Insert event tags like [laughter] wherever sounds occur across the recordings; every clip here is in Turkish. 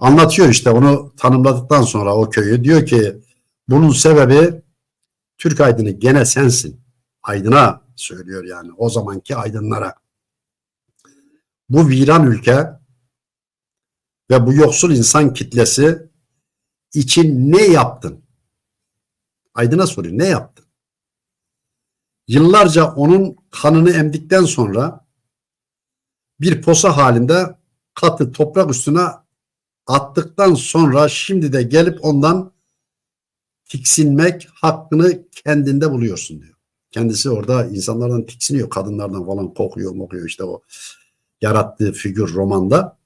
Anlatıyor işte onu tanımladıktan sonra o köyü diyor ki bunun sebebi Türk aydını gene sensin. Aydına söylüyor yani o zamanki aydınlara. Bu viran ülke ve bu yoksul insan kitlesi için ne yaptın? Aydın'a soruyor ne yaptın? Yıllarca onun kanını emdikten sonra bir posa halinde katı toprak üstüne attıktan sonra şimdi de gelip ondan tiksinmek hakkını kendinde buluyorsun diyor. Kendisi orada insanlardan tiksiniyor, kadınlardan falan kokuyor, mokuyor işte o yarattığı figür romanda.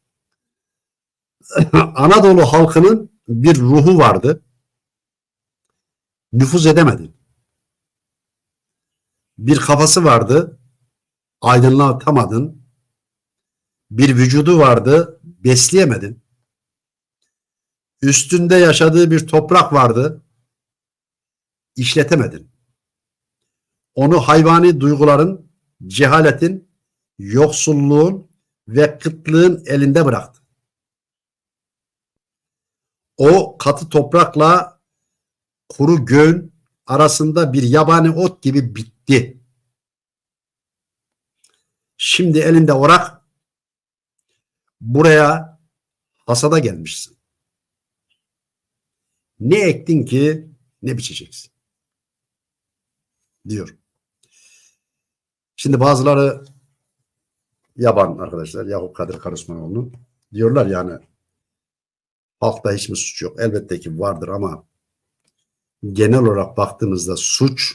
[clears throat] Anadolu halkının bir ruhu vardı. Nüfuz edemedi. Bir kafası vardı. Aydınlatamadın. Bir vücudu vardı. Besleyemedin. Üstünde yaşadığı bir toprak vardı. işletemedin. Onu hayvani duyguların, cehaletin, yoksulluğun ve kıtlığın elinde bıraktı. O katı toprakla kuru göğün arasında bir yabani ot gibi bitti. Şimdi elinde orak buraya hasada gelmişsin. Ne ektin ki ne biçeceksin? Diyor. Şimdi bazıları yaban arkadaşlar Yakup Kadir Karısmanoğlu'nun diyorlar yani halkta hiç mi suç yok? Elbette ki vardır ama genel olarak baktığımızda suç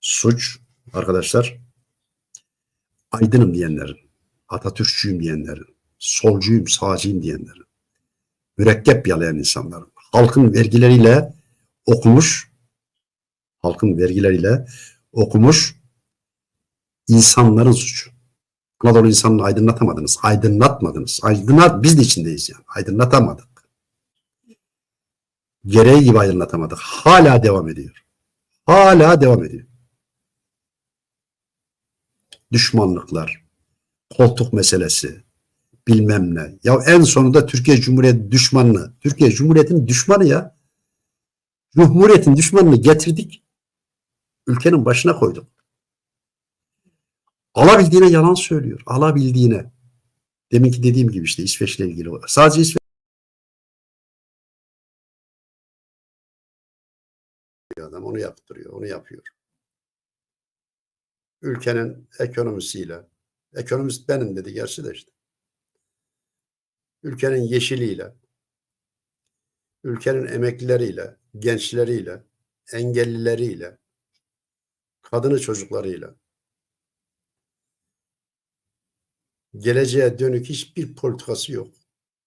suç arkadaşlar aydınım diyenlerin, Atatürkçüyüm diyenlerin, solcuyum, sağcıyım diyenlerin, mürekkep yalayan insanların, halkın vergileriyle okumuş, halkın vergileriyle okumuş insanların suçu. Anadolu insanını aydınlatamadınız, aydınlatmadınız. Aydınlat, biz de içindeyiz yani. Aydınlatamadık. Gereği gibi aydınlatamadık. Hala devam ediyor. Hala devam ediyor. Düşmanlıklar, koltuk meselesi, bilmem ne. Ya en sonunda Türkiye Cumhuriyeti düşmanını, Türkiye Cumhuriyeti'nin düşmanı ya. Cumhuriyetin düşmanını getirdik. Ülkenin başına koyduk. Alabildiğine yalan söylüyor. Alabildiğine. Deminki dediğim gibi işte İsveç'le ilgili. Sadece İsveç adam onu yaptırıyor, onu yapıyor. Ülkenin ekonomisiyle, ekonomist benim dedi gerçi de işte. Ülkenin yeşiliyle, ülkenin emeklileriyle, gençleriyle, engellileriyle, kadını çocuklarıyla, geleceğe dönük hiçbir politikası yok.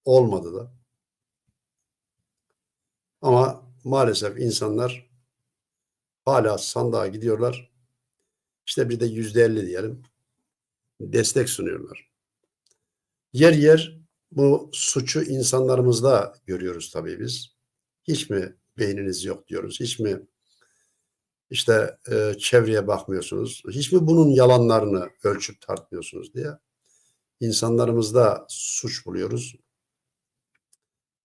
Olmadı da. Ama maalesef insanlar hala sandığa gidiyorlar. İşte bir de yüzde elli diyelim. Destek sunuyorlar. Yer yer bu suçu insanlarımızda görüyoruz tabii biz. Hiç mi beyniniz yok diyoruz. Hiç mi işte e, çevreye bakmıyorsunuz. Hiç mi bunun yalanlarını ölçüp tartmıyorsunuz diye insanlarımızda suç buluyoruz.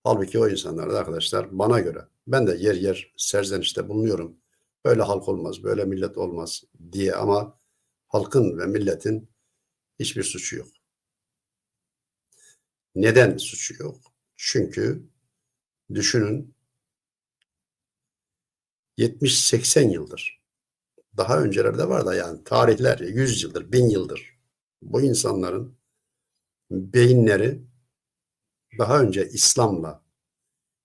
Halbuki o insanlar da arkadaşlar bana göre ben de yer yer serzenişte bulunuyorum. Böyle halk olmaz, böyle millet olmaz diye ama halkın ve milletin hiçbir suçu yok. Neden suçu yok? Çünkü düşünün 70-80 yıldır daha öncelerde var da yani tarihler 100 yıldır, 1000 yıldır bu insanların beyinleri daha önce İslam'la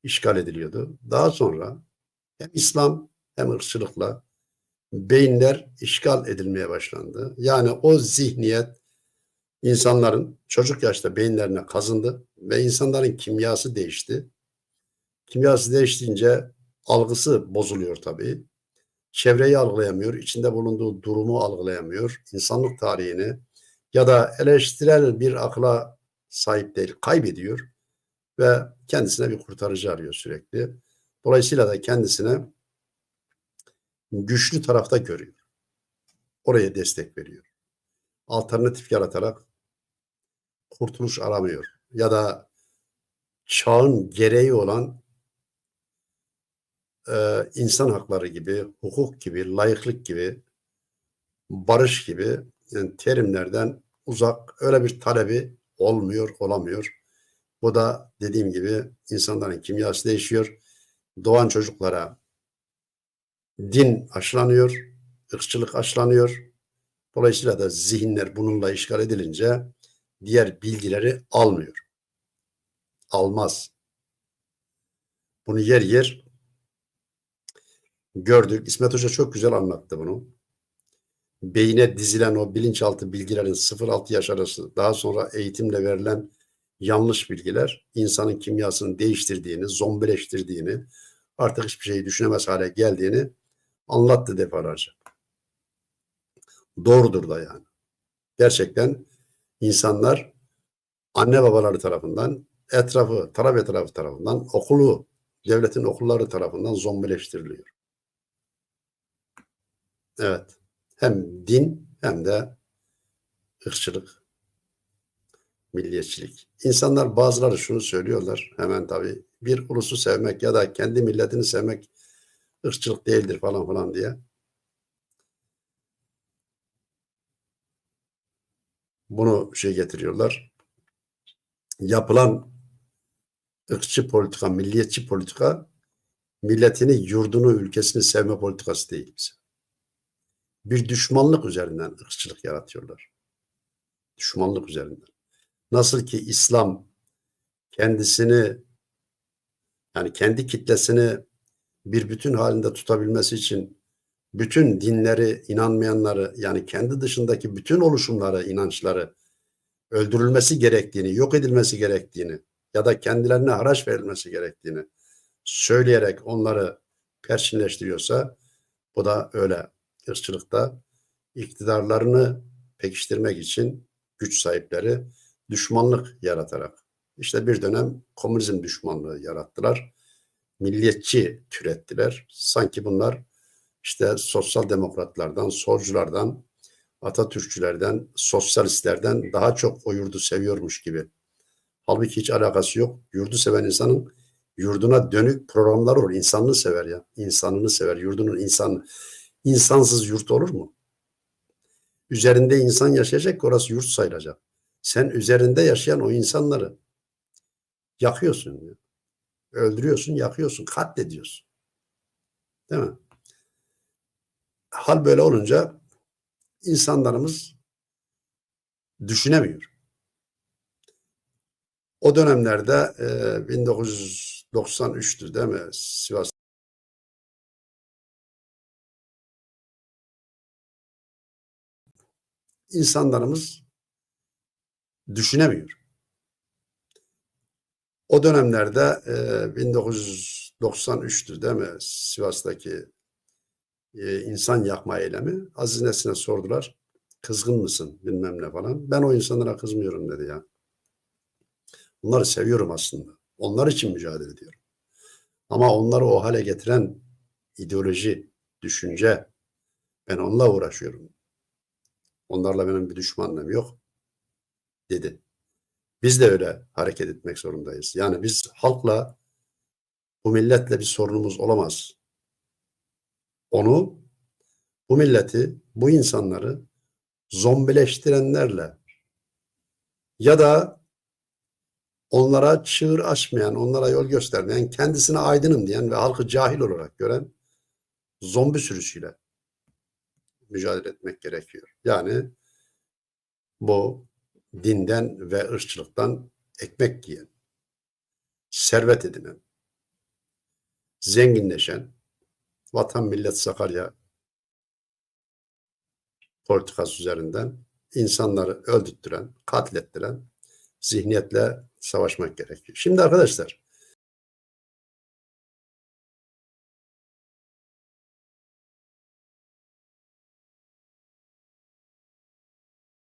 işgal ediliyordu. Daha sonra hem İslam hem ırkçılıkla beyinler işgal edilmeye başlandı. Yani o zihniyet insanların çocuk yaşta beyinlerine kazındı ve insanların kimyası değişti. Kimyası değiştiğince algısı bozuluyor tabii. Çevreyi algılayamıyor, içinde bulunduğu durumu algılayamıyor, insanlık tarihini ya da eleştirel bir akla sahip değil, kaybediyor ve kendisine bir kurtarıcı arıyor sürekli. Dolayısıyla da kendisine güçlü tarafta görüyor. Oraya destek veriyor. Alternatif yaratarak kurtuluş aramıyor. Ya da çağın gereği olan e, insan hakları gibi, hukuk gibi, layıklık gibi, barış gibi yani terimlerden uzak öyle bir talebi olmuyor, olamıyor. Bu da dediğim gibi insanların kimyası değişiyor. Doğan çocuklara din aşılanıyor, ırkçılık aşılanıyor. Dolayısıyla da zihinler bununla işgal edilince diğer bilgileri almıyor. Almaz. Bunu yer yer gördük. İsmet Hoca çok güzel anlattı bunu. Beyine dizilen o bilinçaltı bilgilerin 0-6 yaş arası daha sonra eğitimle verilen yanlış bilgiler insanın kimyasını değiştirdiğini, zombileştirdiğini, artık hiçbir şeyi düşünemez hale geldiğini anlattı defalarca. Doğrudur da yani. Gerçekten insanlar anne babaları tarafından, etrafı, taraf etrafı tarafından, okulu, devletin okulları tarafından zombileştiriliyor. Evet. Hem din hem de ırkçılık, milliyetçilik. İnsanlar bazıları şunu söylüyorlar. Hemen tabii bir ulusu sevmek ya da kendi milletini sevmek ırkçılık değildir falan falan diye. Bunu şey getiriyorlar. Yapılan ırkçı politika, milliyetçi politika milletini, yurdunu, ülkesini sevme politikası değil bize. Bir düşmanlık üzerinden ırkçılık yaratıyorlar. Düşmanlık üzerinden. Nasıl ki İslam kendisini yani kendi kitlesini bir bütün halinde tutabilmesi için bütün dinleri, inanmayanları yani kendi dışındaki bütün oluşumları, inançları öldürülmesi gerektiğini, yok edilmesi gerektiğini ya da kendilerine haraç verilmesi gerektiğini söyleyerek onları perçinleştiriyorsa bu da öyle ırkçılıkta iktidarlarını pekiştirmek için güç sahipleri düşmanlık yaratarak işte bir dönem komünizm düşmanlığı yarattılar. Milliyetçi türettiler. Sanki bunlar işte sosyal demokratlardan, solculardan, Atatürkçülerden, sosyalistlerden daha çok o yurdu seviyormuş gibi. Halbuki hiç alakası yok. Yurdu seven insanın yurduna dönük programlar olur. İnsanını sever ya. İnsanını sever. Yurdunun insan insansız yurt olur mu? Üzerinde insan yaşayacak orası yurt sayılacak. Sen üzerinde yaşayan o insanları yakıyorsun. Öldürüyorsun, yakıyorsun, katlediyorsun. Değil mi? Hal böyle olunca insanlarımız düşünemiyor. O dönemlerde e, 1993'tü değil mi? Sivas insanlarımız düşünemiyor. O dönemlerde e, 1993'tü değil mi? Sivas'taki e, insan yakma eylemi. Aziz Nesin'e sordular. Kızgın mısın bilmem ne falan. Ben o insanlara kızmıyorum dedi ya. Onları seviyorum aslında. Onlar için mücadele ediyorum. Ama onları o hale getiren ideoloji, düşünce ben onunla uğraşıyorum. Onlarla benim bir düşmanlığım yok dedi. Biz de öyle hareket etmek zorundayız. Yani biz halkla bu milletle bir sorunumuz olamaz. Onu, bu milleti, bu insanları zombileştirenlerle ya da onlara çığır açmayan, onlara yol göstermeyen, kendisine aydınım diyen ve halkı cahil olarak gören zombi sürüsüyle mücadele etmek gerekiyor. Yani bu dinden ve ırkçılıktan ekmek yiyen, servet edinen, zenginleşen, vatan millet Sakarya politikası üzerinden insanları öldürttüren, katlettiren zihniyetle savaşmak gerekiyor. Şimdi arkadaşlar